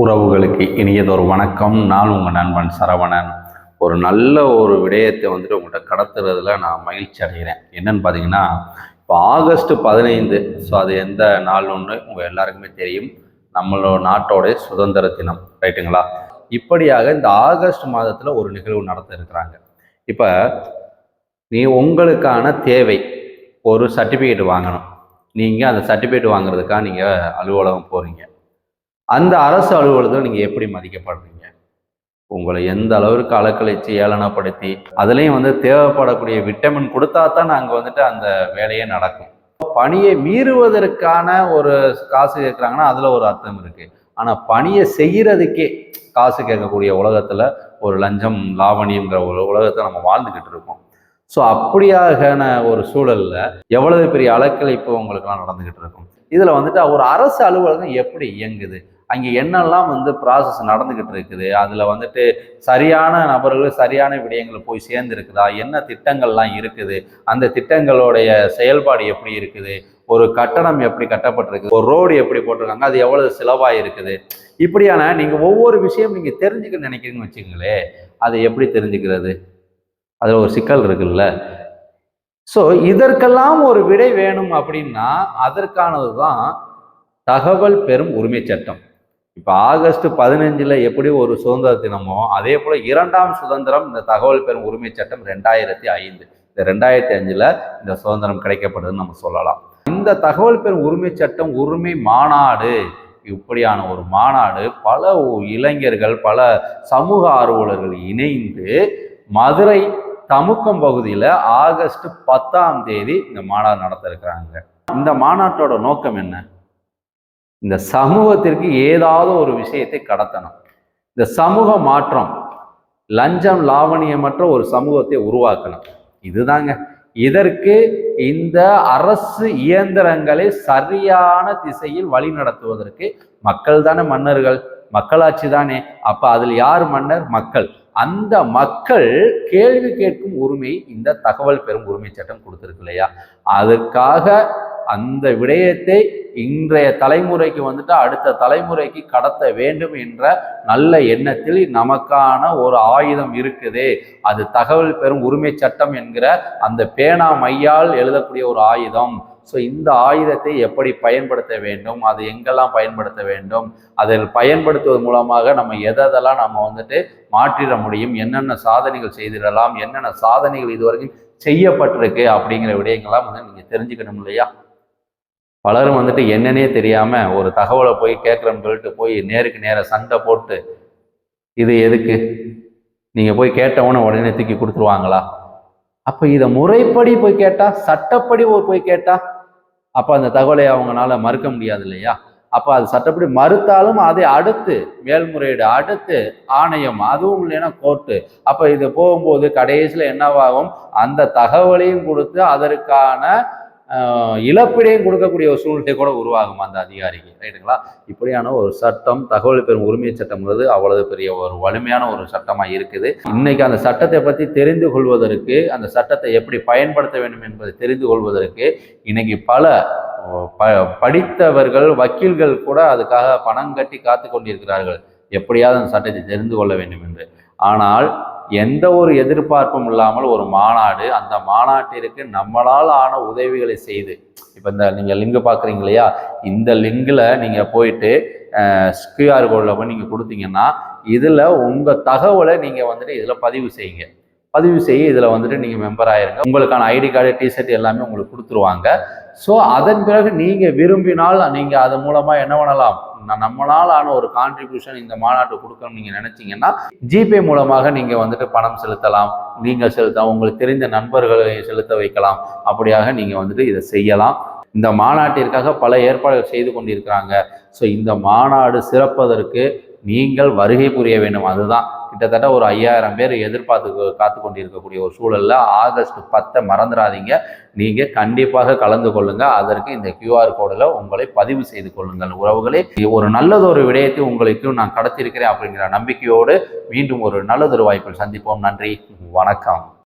உறவுகளுக்கு இனியதொரு வணக்கம். நான் உங்கள் நண்பன் சரவணன். ஒரு நல்ல ஒரு விடயத்தை வந்துட்டு உங்கள்கிட்ட கடத்துறதுல நான் மகிழ்ச்சி அடைகிறேன். என்னன்னு பார்த்தீங்கன்னா இப்போ ஆகஸ்ட் பதினைந்து ஸோ அது எந்த நாள் ஒன்று உங்கள் எல்லாருக்குமே தெரியும். நம்மளோட நாட்டோடைய சுதந்திர தினம் ரைட்டுங்களா இப்படியாக இந்த ஆகஸ்ட் மாதத்தில் ஒரு நிகழ்வு நடத்த இருக்கிறாங்க. இப்போ நீ உங்களுக்கான தேவை ஒரு சர்டிஃபிகேட் வாங்கணும். நீங்கள் அந்த சர்டிஃபிகேட் வாங்குறதுக்காக நீங்கள் அலுவலகம் போகிறீங்க அந்த அரசு அலுவலகத்தில் நீங்கள் எப்படி மதிக்கப்படுறீங்க? உங்களை எந்த அளவிற்கு அலக்கழித்து ஏளனப்படுத்தி அதுலேயும் வந்து தேவைப்படக்கூடிய விட்டமின் கொடுத்தா தான் நாங்கள் வந்துட்டு அந்த வேலையே நடக்கும். பணியை மீறுவதற்கான ஒரு காசு கேட்குறாங்கன்னா அதில் ஒரு அர்த்தம் இருக்குது ஆனால் பணியை செய்கிறதுக்கே காசு கேட்கக்கூடிய உலகத்தில் ஒரு லஞ்சம் லாவணியங்கிற ஒரு உலகத்தை நம்ம வாழ்ந்துக்கிட்டு இருக்கோம். ஸோ அப்படியான ஒரு சூழலில் எவ்வளவு பெரிய அலக்கழிப்பு உங்களுக்கெல்லாம் நடந்துக்கிட்டு இருக்கும்? இதில் வந்துட்டு ஒரு அரசு அலுவலகம் எப்படி இயங்குது? அங்கே என்னெல்லாம் வந்து ப்ராசஸ் நடந்துக்கிட்டு இருக்குது? அதில் வந்துட்டு சரியான நபர்கள் சரியான விடயங்கள் போய் சேர்ந்துருக்குதா? என்ன திட்டங்கள்லாம் இருக்குது? அந்த திட்டங்களுடைய செயல்பாடு எப்படி இருக்குது? ஒரு கட்டணம் எப்படி கட்டப்பட்டிருக்கு? ஒரு ரோடு எப்படி போட்டிருக்காங்க? அது எவ்வளவு செலவாக இருக்குது? இப்படியான நீங்கள் ஒவ்வொரு விஷயம் நீங்கள் தெரிஞ்சுக்க நினைக்கிறீங்கன்னு வச்சுக்கங்களேன். அதை எப்படி தெரிஞ்சுக்கிறது? அதில் ஒரு சிக்கல் இருக்குல்ல. ஸோ இதற்கெல்லாம் ஒரு விடை வேணும் அப்படின்னா அதற்கானது தான் தகவல் பெறும் உரிமை சட்டம். இப்போ ஆகஸ்ட் பதினஞ்சில் எப்படி ஒரு சுதந்திர தினமோ அதே போல் இரண்டாம் சுதந்திரம் இந்த தகவல் பெறும் உரிமை சட்டம் ரெண்டாயிரத்தி ஐந்து. இந்த ரெண்டாயிரத்தி அஞ்சில் இந்த சுதந்திரம் கிடைக்கப்படுதுன்னு நம்ம சொல்லலாம். இந்த தகவல் பெறும் உரிமை சட்டம் உரிமை மாநாடு. இப்படியான ஒரு மாநாடு பல இளைஞர்கள் பல சமூக ஆர்வலர்கள் இணைந்து மதுரை தமுக்கம் பகுதியில் ஆகஸ்ட் பத்தாம் தேதி இந்த மாநாடு நடத்த இருக்கிறாங்க இந்த மாநாட்டோட நோக்கம் என்ன? இந்த சமூகத்திற்கு ஏதாவது ஒரு விஷயத்தை கடத்தணும். இந்த சமூக மாற்றம் லஞ்சம் லாவணியமற்ற ஒரு சமூகத்தை உருவாக்கணும். இதுதாங்க. இதற்கு இந்த அரசு இயந்திரங்களை சரியான திசையில் வழி நடத்துவதற்கு மக்கள் தானே மன்னர்கள் மக்களாட்சி தானே. அப்ப அதில் யார் மன்னர்? மக்கள். அந்த மக்கள் கேள்வி கேட்கும் உரிமை இந்த தகவல் பெறும் உரிமை சட்டம் கொடுத்துருக்கு இல்லையா? அதற்காக அந்த விடயத்தை இன்றைய தலைமுறைக்கு வந்துட்டு அடுத்த தலைமுறைக்கு கடத்த வேண்டும் என்ற நல்ல எண்ணத்தில் நமக்கான ஒரு ஆயுதம் இருக்குது. அது தகவல் பெறும் உரிமை சட்டம் என்கிற அந்த பேனா மையால் எழுதக்கூடிய ஒரு ஆயுதம். ஸோ இந்த ஆயுதத்தை எப்படி பயன்படுத்த வேண்டும்? அது எங்கெல்லாம் பயன்படுத்த வேண்டும்? அதில் பயன்படுத்துவது மூலமாக நம்ம எதெல்லாம் நம்ம வந்துட்டு மாற்றிட முடியும்? என்னென்ன சாதனைகள் செய்திடலாம்? என்னென்ன சாதனைகள் இதுவரைக்கும் செய்யப்பட்டிருக்கு? அப்படிங்கிற விடயங்கள்லாம் வந்து நீங்கள் தெரிஞ்சுக்கணும் இல்லையா? பலரும் வந்துட்டு என்னன்னே தெரியாமல் ஒரு தகவலை போய் கேட்குறோம்னு சொல்லிட்டு போய் நேருக்கு நேராக சண்டை போட்டு இது எதுக்கு? நீங்கள் போய் கேட்டவொன்னே உடனே தூக்கி கொடுத்துருவாங்களா? அப்போ இதை முறைப்படி போய் கேட்டால் சட்டப்படி போய் கேட்டால் அப்போ அந்த தகவலை அவங்களால மறுக்க முடியாது இல்லையா? அப்போ அது சட்டப்படி மறுத்தாலும் அதை அடுத்து மேல்முறையீடு அடுத்து ஆணையம் அதுவும் இல்லைன்னா கோர்ட்டு. அப்போ இது போகும்போது கடைசியில் என்னவாகும்? அந்த தகவலையும் கொடுத்து அதற்கான இழப்பீடையும் கொடுக்கக்கூடிய ஒரு சூழ்நிலை கூட உருவாகும் அந்த அதிகாரிக்கு? ரைட்டுங்களா? இப்படியான ஒரு சட்டம் தகவல் பெறும் உரிமை சட்டம்ங்கிறது அவ்வளவு பெரிய ஒரு வலிமையான ஒரு சட்டமாக இருக்குது. இன்னைக்கு அந்த சட்டத்தை பற்றி தெரிந்து கொள்வதற்கு அந்த சட்டத்தை எப்படி பயன்படுத்த வேண்டும் என்பதை தெரிந்து கொள்வதற்கு இன்னைக்கு பல ப படித்தவர்கள் வக்கீல்கள் கூட அதுக்காக பணம் கட்டி காத்து கொண்டிருக்கிறார்கள். எப்படியாவது அந்த சட்டத்தை தெரிந்து கொள்ள வேண்டும் என்று. ஆனால் எந்த ஒரு எதிர்பார்ப்பும் இல்லாமல் ஒரு மாநாடு அந்த மாநாட்டிற்கு நம்மளால் ஆன உதவிகளை செய்து இப்போ இந்த நீங்கள் லிங்கு பார்க்குறீங்க இல்லையா? இந்த லிங்கில் நீங்கள் போயிட்டு கியூஆர் கோடில் போய் நீங்கள் கொடுத்தீங்கன்னா இதில் உங்கள் தகவலை நீங்கள் வந்துட்டு இதில் பதிவு செய்யுங்க. பதிவு செய்ய இதில் வந்துட்டு நீங்கள் மெம்பர் ஆயிருங்க. உங்களுக்கான ஐடி கார்டு டிஷர்ட் எல்லாமே உங்களுக்கு கொடுத்துருவாங்க. ஸோ அதன் பிறகு நீங்கள் விரும்பினால் நீங்கள் அது மூலமாக என்ன பண்ணலாம்? நம்மளால் ஆன ஒரு கான்ட்ரிபியூஷன் இந்த மாநாட்டு கொடுக்கணும்னு நீங்கள் நினச்சிங்கன்னா ஜிபே மூலமாக நீங்கள் வந்துட்டு பணம் செலுத்தலாம். நீங்கள் செலுத்தலாம் உங்களுக்கு தெரிந்த நண்பர்களை செலுத்த வைக்கலாம். அப்படியாக நீங்கள் வந்துட்டு இதை செய்யலாம். இந்த மாநாட்டிற்காக பல ஏற்பாடுகள் செய்து கொண்டிருக்கிறாங்க. ஸோ இந்த மாநாடு சிறப்பதற்கு நீங்கள் வருகை புரிய வேண்டும். அதுதான். கிட்டத்தட்ட ஒரு ஐயாயிரம் பேர் எதிர்பார்த்து காத்து கொண்டிருக்கக்கூடிய ஒரு சூழலில் ஆகஸ்ட் பத்தை மறந்துடாதீங்க. நீங்கள் கண்டிப்பாக கலந்து கொள்ளுங்கள் அதற்கு இந்த கியூஆர் கோடில் உங்களை பதிவு செய்து கொள்ளுங்கள். உறவுகளே ஒரு நல்லதொரு விடயத்தை உங்களுக்கு நான் கடத்திருக்கிறேன் அப்படிங்கிற நம்பிக்கையோடு மீண்டும் ஒரு நல்லதொரு வாய்ப்பில் சந்திப்போம். நன்றி வணக்கம்.